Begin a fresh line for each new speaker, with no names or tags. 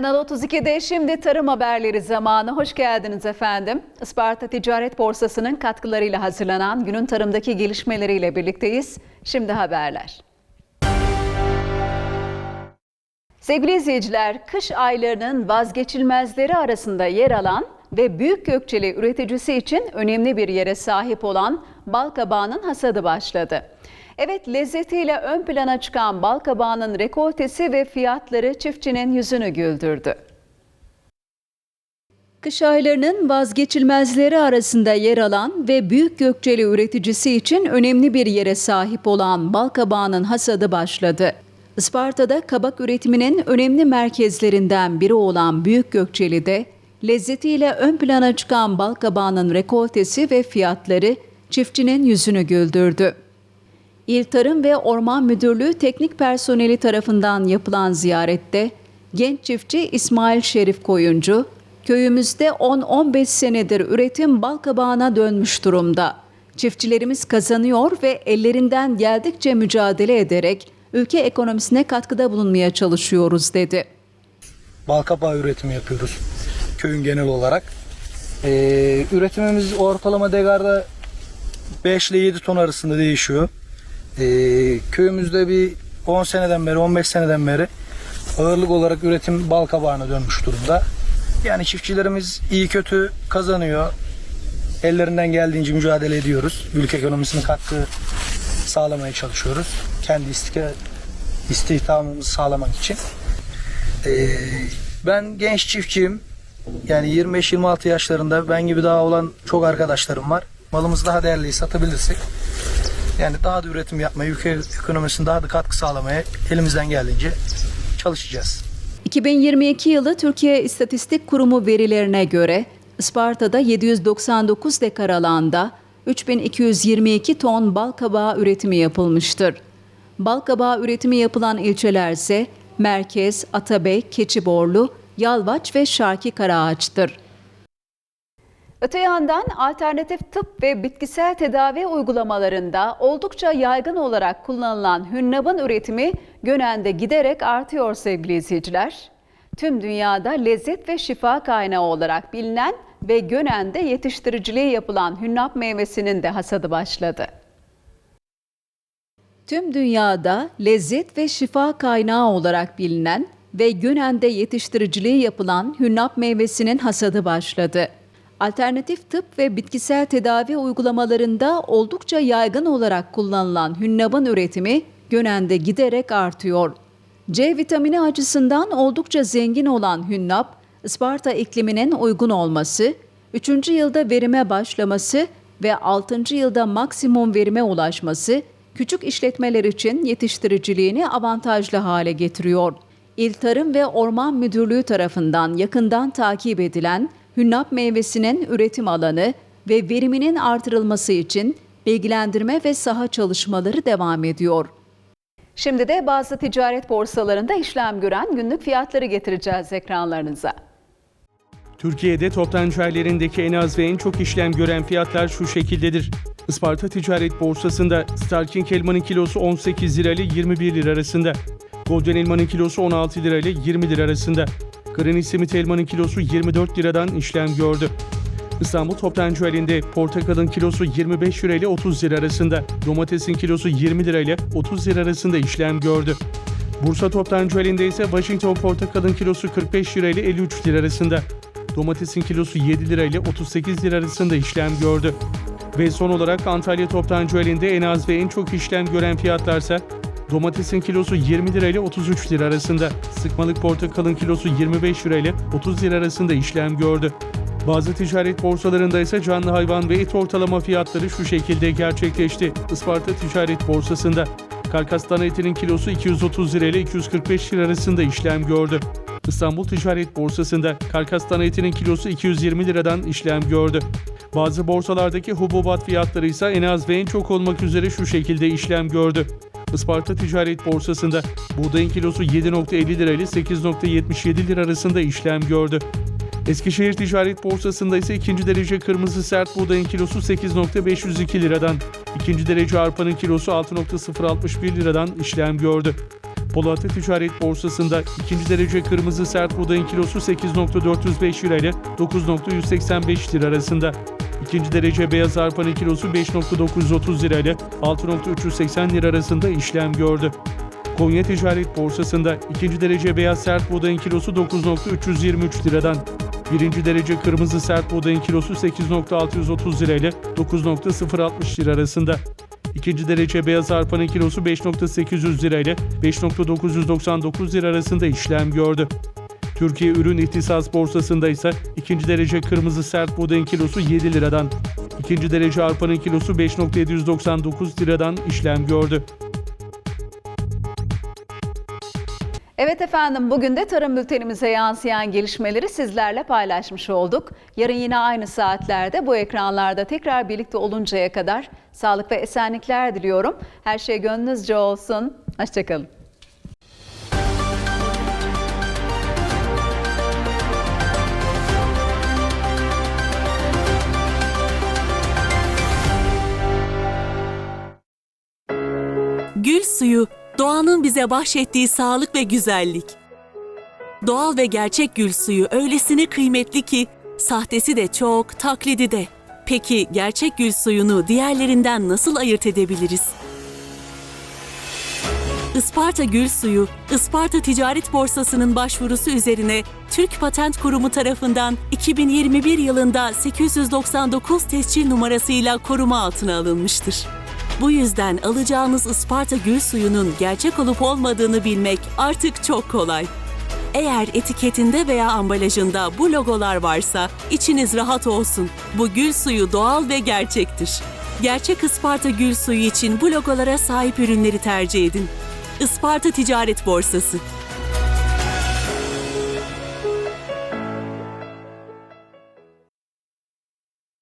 Kanal 32'de şimdi tarım haberleri zamanı. Hoş geldiniz efendim. Isparta Ticaret Borsası'nın katkılarıyla hazırlanan günün tarımdaki gelişmeleriyle birlikteyiz. Şimdi haberler. Sevgili izleyiciler, kış aylarının vazgeçilmezleri arasında yer alan ve büyük gökçeli üreticisi için önemli bir yere sahip olan bal kabağının hasadı başladı. Evet, lezzetiyle ön plana çıkan bal kabağının rekoltesi ve fiyatları çiftçinin yüzünü güldürdü. Kış aylarının vazgeçilmezleri arasında yer alan ve büyük gökçeli üreticisi için önemli bir yere sahip olan bal kabağının hasadı başladı. Isparta'da kabak üretiminin önemli merkezlerinden biri olan Büyük Gökçeli'de lezzetiyle ön plana çıkan bal kabağının rekoltesi ve fiyatları çiftçinin yüzünü güldürdü. İl Tarım ve Orman Müdürlüğü teknik personeli tarafından yapılan ziyarette genç çiftçi İsmail Şerif Koyuncu, köyümüzde 10-15 senedir üretim bal kabağına dönmüş durumda. Çiftçilerimiz kazanıyor ve ellerinden geldikçe mücadele ederek ülke ekonomisine katkıda bulunmaya çalışıyoruz dedi.
bal kabağı üretimi yapıyoruz köyün genel olarak. Ee, üretimimiz ortalama degarda 5 ile 7 ton arasında değişiyor. Ee, köyümüzde bir 10 seneden beri 15 seneden beri ağırlık olarak üretim bal kabağına dönmüş durumda. Yani çiftçilerimiz iyi kötü kazanıyor. Ellerinden geldiğince mücadele ediyoruz. Ülke ekonomisine katkı sağlamaya çalışıyoruz. Kendi istihdamımızı sağlamak için. Ee, ben genç çiftçiyim. Yani 25-26 yaşlarında ben gibi daha olan çok arkadaşlarım var. Malımız daha değerli satabilirsek yani daha da üretim yapmaya, ülke ekonomisine daha da katkı sağlamaya elimizden geldiğince çalışacağız.
2022 yılı Türkiye İstatistik Kurumu verilerine göre Isparta'da 799 dekar alanda 3222 ton bal kabağı üretimi yapılmıştır. Bal kabağı üretimi yapılan ilçeler ise Merkez, Atabey, Keçiborlu, Yalvaç ve Şarki Karaağaç'tır. Öte yandan alternatif tıp ve bitkisel tedavi uygulamalarında oldukça yaygın olarak kullanılan hünnabın üretimi Gönen'de giderek artıyor sevgili izleyiciler. Tüm dünyada lezzet ve şifa kaynağı olarak bilinen ve Gönen'de yetiştiriciliği yapılan hünnap meyvesinin de hasadı başladı. Tüm dünyada lezzet ve şifa kaynağı olarak bilinen ve Gönen'de yetiştiriciliği yapılan hünnap meyvesinin hasadı başladı. Alternatif tıp ve bitkisel tedavi uygulamalarında oldukça yaygın olarak kullanılan hünnabın üretimi Gönen'de giderek artıyor. C vitamini açısından oldukça zengin olan hünnap, Isparta ikliminin uygun olması, 3. yılda verime başlaması ve 6. yılda maksimum verime ulaşması küçük işletmeler için yetiştiriciliğini avantajlı hale getiriyor. İl Tarım ve Orman Müdürlüğü tarafından yakından takip edilen hünnap meyvesinin üretim alanı ve veriminin artırılması için bilgilendirme ve saha çalışmaları devam ediyor. Şimdi de bazı ticaret borsalarında işlem gören günlük fiyatları getireceğiz ekranlarınıza.
Türkiye'de toptancı aylarındaki en az ve en çok işlem gören fiyatlar şu şekildedir. Isparta Ticaret Borsası'nda Starking elmanın kilosu 18 lira ile 21 lira arasında. Golden elmanın kilosu 16 lira ile 20 lira arasında. Granny Smith elmanın kilosu 24 liradan işlem gördü. İstanbul Toptancı elinde portakalın kilosu 25 lira ile 30 lira arasında. Domatesin kilosu 20 lira ile 30 lira arasında işlem gördü. Bursa Toptancı elinde ise Washington portakalın kilosu 45 lira ile 53 lira arasında. Domatesin kilosu 7 lira ile 38 lira arasında işlem gördü. Ve son olarak Antalya Toptancı elinde en az ve en çok işlem gören fiyatlarsa Domatesin kilosu 20 lira ile 33 lira arasında. Sıkmalık portakalın kilosu 25 lira ile 30 lira arasında işlem gördü. Bazı ticaret borsalarında ise canlı hayvan ve et ortalama fiyatları şu şekilde gerçekleşti. Isparta Ticaret Borsası'nda karkas dana etinin kilosu 230 lira ile 245 lira arasında işlem gördü. İstanbul Ticaret Borsası'nda karkas dana etinin kilosu 220 liradan işlem gördü. Bazı borsalardaki hububat fiyatları ise en az ve en çok olmak üzere şu şekilde işlem gördü. Isparta Ticaret Borsası'nda buğdayın kilosu 7.50 lira ile 8.77 lira arasında işlem gördü. Eskişehir Ticaret Borsası'nda ise ikinci derece kırmızı sert buğdayın kilosu 8.502 liradan, ikinci derece arpanın kilosu 6.061 liradan işlem gördü. Polatlı Ticaret Borsası'nda ikinci derece kırmızı sert buğdayın kilosu 8.405 lira ile 9.185 lira arasında. İkinci derece beyaz arpanın kilosu 5.930 lira ile 6.380 lira arasında işlem gördü. Konya Ticaret Borsası'nda ikinci derece beyaz sert buğdayın kilosu 9.323 liradan, birinci derece kırmızı sert buğdayın kilosu 8.630 lira ile 9.060 lira arasında. İkinci derece beyaz arpanın kilosu 5.800 lira ile 5.999 lira arasında işlem gördü. Türkiye Ürün İhtisas Borsası'nda ise ikinci derece kırmızı sert buğdayın kilosu 7 liradan, ikinci derece arpanın kilosu 5.799 liradan işlem gördü.
Evet efendim bugün de tarım bültenimize yansıyan gelişmeleri sizlerle paylaşmış olduk. Yarın yine aynı saatlerde bu ekranlarda tekrar birlikte oluncaya kadar sağlık ve esenlikler diliyorum. Her şey gönlünüzce olsun. Hoşçakalın.
Gül suyu, doğanın bize bahşettiği sağlık ve güzellik. Doğal ve gerçek gül suyu öylesine kıymetli ki sahtesi de çok, taklidi de. Peki gerçek gül suyunu diğerlerinden nasıl ayırt edebiliriz? Isparta Gül Suyu, Isparta Ticaret Borsası'nın başvurusu üzerine Türk Patent Kurumu tarafından 2021 yılında 899 tescil numarasıyla koruma altına alınmıştır. Bu yüzden alacağınız Isparta Gül Suyu'nun gerçek olup olmadığını bilmek artık çok kolay. Eğer etiketinde veya ambalajında bu logolar varsa içiniz rahat olsun. Bu gül suyu doğal ve gerçektir. Gerçek Isparta Gül Suyu için bu logolara sahip ürünleri tercih edin. Isparta Ticaret Borsası